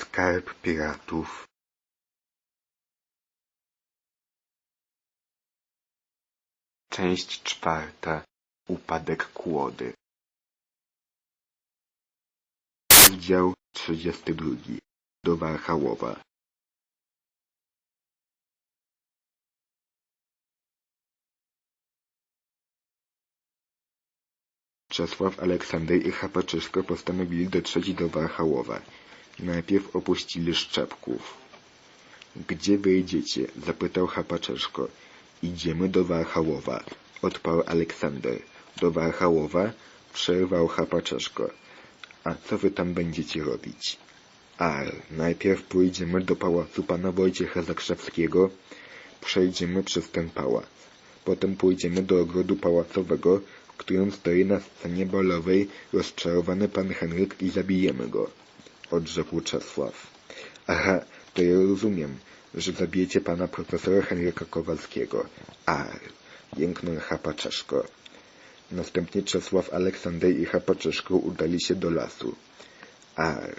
Skarb piratów. Część czwarta. Upadek kłody. Dział trzydziesty drugi. Do Warchałowa. Czesław, Aleksander i Chapaczyszko postanowili dotrzeć do Warchałowa. Najpierw opuścili Szczepków. Gdzie wyjdziecie? zapytał Chapaczeszko. Idziemy do Warchałowa, odparł Aleksander. Do Warchałowa? przerwał Chapaczeszko. A co wy tam będziecie robić? A, najpierw pójdziemy do pałacu pana Wojciecha Zakrzewskiego, przejdziemy przez ten pałac. Potem pójdziemy do ogrodu pałacowego, w którym stoi na scenie balowej rozczarowany pan Henryk i zabijemy go odrzekł Czesław. Aha, to ja rozumiem, że zabijecie pana profesora Henryka Kowalskiego. Ar, jęknął Chapaczeszko. Następnie Czesław, Aleksander i Chapaczeszko udali się do lasu. Ar,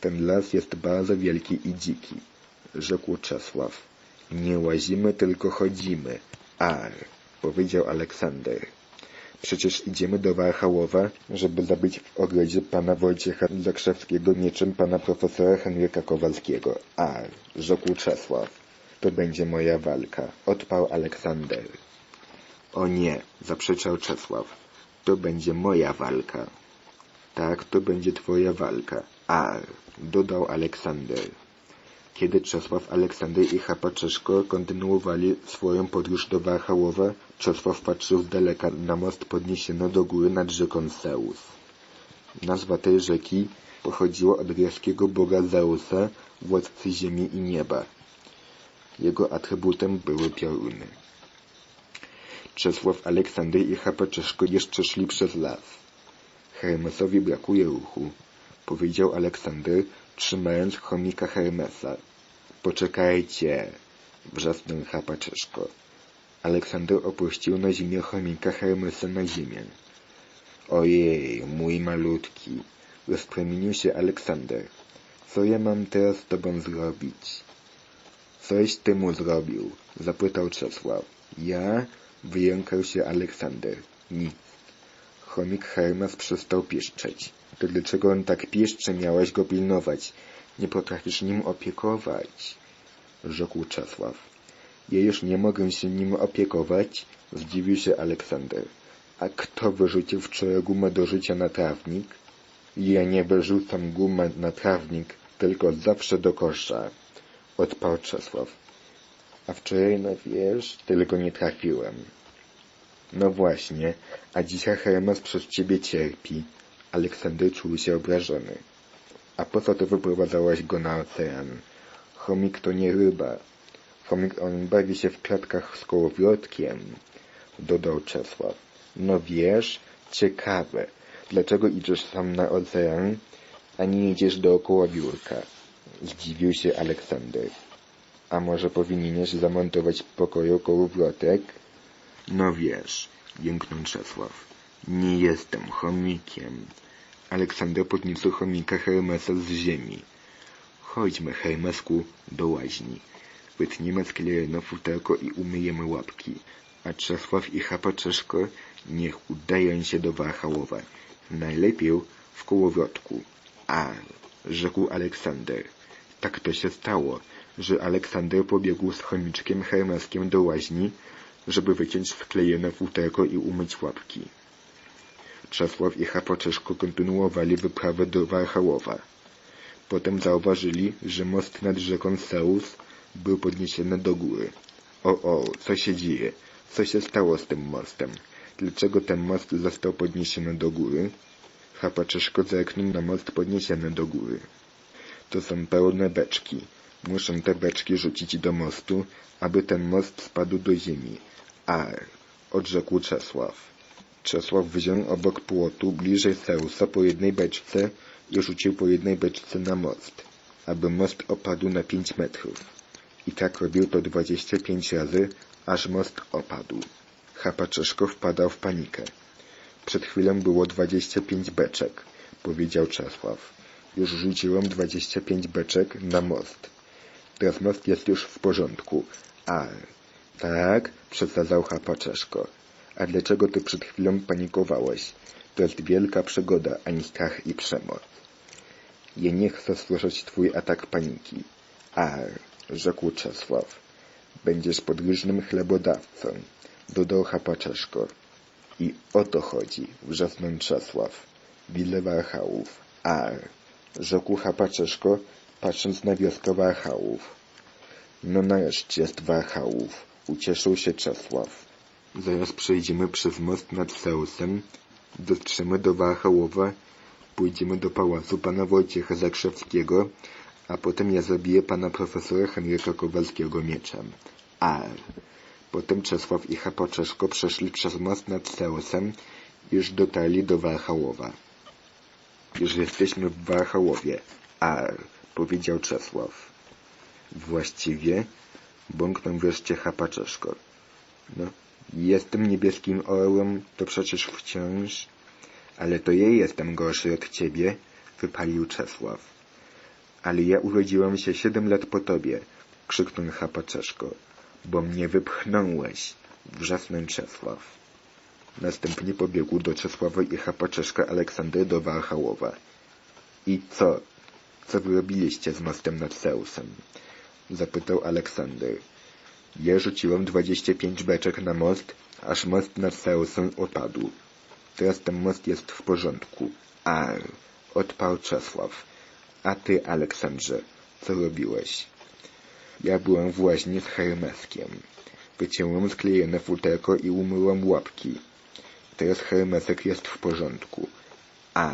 ten las jest bardzo wielki i dziki, rzekł Czesław. Nie łazimy, tylko chodzimy. Ar, powiedział Aleksander. Przecież idziemy do Warchałowa, żeby zabić w ogrodzie pana Wojciecha Zakrzewskiego mieczem pana profesora Henryka Kowalskiego. A, rzekł Czesław. To będzie moja walka. Odparł Aleksander. O nie, zaprzeczał Czesław. To będzie moja walka. Tak, to będzie twoja walka. Ar, dodał Aleksander. Kiedy Czesław, Aleksander i Chapaczeszko kontynuowali swoją podróż do Warchałowa, Czesław patrzył z daleka na most podniesiony do góry nad rzeką Zeus. Nazwa tej rzeki pochodziła od greckiego boga Zeusa, władcy ziemi i nieba. Jego atrybutem były pioruny. Czesław, Aleksander i Chapaczeszko jeszcze szli przez las. Hermesowi brakuje ruchu, powiedział Aleksander, trzymając chomika Hermesa. Poczekajcie, wrzasnął Chapaczeszko. Aleksander opuścił na ziemię chomika Hermesa na ziemię. Ojej, mój malutki, rozpromienił się Aleksander. Co ja mam teraz z tobą zrobić? Coś ty mu zrobił, zapytał Czesław. Ja? Wyjąkał się Aleksander. Nic. Chomik Hermes przestał pieszczeć. To dlaczego on tak pieszcze miałeś go pilnować? Nie potrafisz nim opiekować, rzekł Czesław. Ja już nie mogę się nim opiekować, zdziwił się Aleksander. A kto wyrzucił wczoraj gumę do życia na trawnik? Ja nie wyrzucam gumę na trawnik, tylko zawsze do kosza, odparł Czesław. A wczoraj, no wiesz, tylko nie trafiłem. No właśnie, a dzisiaj Hermes przez ciebie cierpi. Aleksander czuł się obrażony. A po co to wyprowadzałaś go na ocean? Chomik to nie ryba. Chomik on bawi się w klatkach z kołowiotkiem, dodał Czesław. No wiesz, ciekawe. Dlaczego idziesz sam na ocean, a nie idziesz dookoła biurka? Zdziwił się Aleksander. A może powinieneś zamontować w pokoju kołowrotek? No wiesz, jęknął Czesław. Nie jestem chomikiem. Aleksander podniósł chomika Hermesa z ziemi. Chodźmy, Hermesku, do łaźni. Wytniemy z futerko i umyjemy łapki. A Czesław i Chapaczeszko niech udają się do Warchałowa. Najlepiej w kołowrotku. A, rzekł Aleksander. Tak to się stało, że Aleksander pobiegł z chomiczkiem Hermeskiem do łaźni, żeby wyciąć wklejone futerko i umyć łapki. Czesław i Chapaczeszko kontynuowali wyprawę do Warchałowa. Potem zauważyli, że most nad rzeką Seus był podniesiony do góry. O, o, co się dzieje? Co się stało z tym mostem? Dlaczego ten most został podniesiony do góry? Chapaczeszko zerknął na most podniesiony do góry. To są pełne beczki. Muszę te beczki rzucić do mostu, aby ten most spadł do ziemi. Ar, odrzekł Czesław. Czesław wziął obok płotu bliżej Seusa po jednej beczce i rzucił po jednej beczce na most, aby most opadł na pięć metrów. I tak robił to dwadzieścia pięć razy, aż most opadł. Chapaczeszko wpadał w panikę. Przed chwilą było dwadzieścia pięć beczek, powiedział Czesław. Już rzuciłem 25 beczek na most. Teraz most jest już w porządku. A, tak, przesadzał Chapaczeszko. A dlaczego ty przed chwilą panikowałeś? To jest wielka przygoda, a nie strach i przemoc. Ja nie chcę słyszeć twój atak paniki. A, rzekł Czesław. Będziesz podróżnym chlebodawcą, dodał Chapaczeszko. I o to chodzi, wrzasnął Czesław. Wile Warchałów. A, rzekł Chapaczeszko, patrząc na wioskę Warchałów. No nareszcie jest Warchałów, ucieszył się Czesław. Zaraz przejdziemy przez most nad Seusem, dotrzemy do Warchałowa, pójdziemy do pałacu pana Wojciecha Zakrzewskiego, a potem ja zabiję pana profesora Henryka Kowalskiego mieczem. A. Potem Czesław i Chapaczeszko przeszli przez most nad Seusem, już dotarli do Warchałowa. Już jesteśmy w Warchałowie. A. powiedział Czesław. Właściwie, bąknął wreszcie Chapaczeszko. No, jestem niebieskim orłem, to przecież wciąż... Ale to ja jestem gorszy od ciebie, wypalił Czesław. Ale ja urodziłem się siedem lat po tobie, krzyknął Chapaczeszko. Bo mnie wypchnąłeś, wrzasnął Czesław. Następnie pobiegł do Czesława i Chapaczeszka Aleksander do Warchałowa. I co? Co wy robiliście z mostem nad Seusem? Zapytał Aleksander. Ja rzuciłem dwadzieścia pięć beczek na most, aż most nad Seusem opadł. Teraz ten most jest w porządku. A, odparł Czesław. A ty, Aleksandrze, co robiłeś? Ja byłem w łaźni z Hermeskiem. Wyciąłem sklejone futerko i umyłem łapki. Teraz Hermesek jest w porządku. A,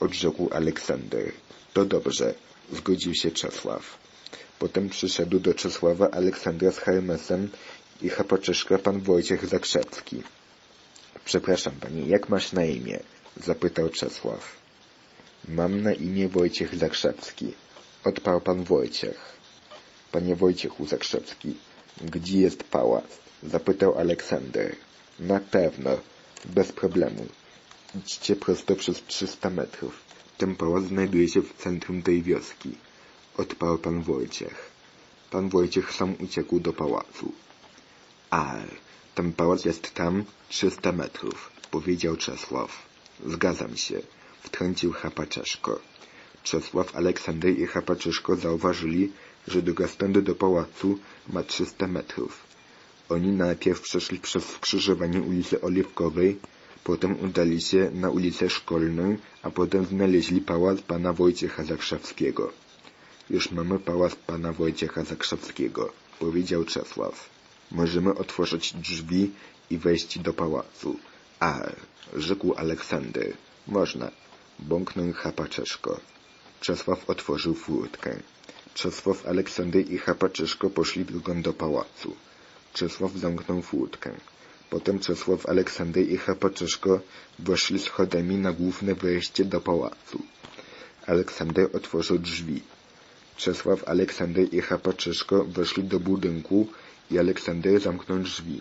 odrzekł Aleksander. To dobrze, zgodził się Czesław. Potem przyszedł do Czesława Aleksandra z Hermesem i Chapaczeszka pan Wojciech Zakrzewski. Przepraszam pani, jak masz na imię? zapytał Czesław. Mam na imię Wojciech Zakrzewski, odparł pan Wojciech. Panie Wojciechu Zakrzewski, gdzie jest pałac? zapytał Aleksander. Na pewno, bez problemu. Idźcie prosto przez 300 metrów. Ten pałac znajduje się w centrum tej wioski, odparł pan Wojciech. Pan Wojciech sam uciekł do pałacu. A, ten pałac jest tam 300 metrów, powiedział Czesław. Zgadzam się, wtrącił Chapaczeszko. Czesław, Aleksander i Chapaczeszko zauważyli, że droga stąd do pałacu ma 300 metrów. Oni najpierw przeszli przez skrzyżowanie ulicy Oliwkowej, potem udali się na ulicę Szkolną, a potem znaleźli pałac pana Wojciecha Zakrzewskiego. Już mamy pałac pana Wojciecha Zakrzewskiego, powiedział Czesław. Możemy otworzyć drzwi i wejść do pałacu. A, rzekł Aleksander. Można. Bąknął Chapaczeszko. Czesław otworzył furtkę. Czesław, Aleksander i Chapaczeszko poszli drogą do pałacu. Czesław zamknął furtkę. Potem Czesław, Aleksander i Chapaczeszko weszli schodami na główne wejście do pałacu. Aleksander otworzył drzwi. Czesław, Aleksander i Chapaczeszko weszli do budynku i Aleksander zamknął drzwi.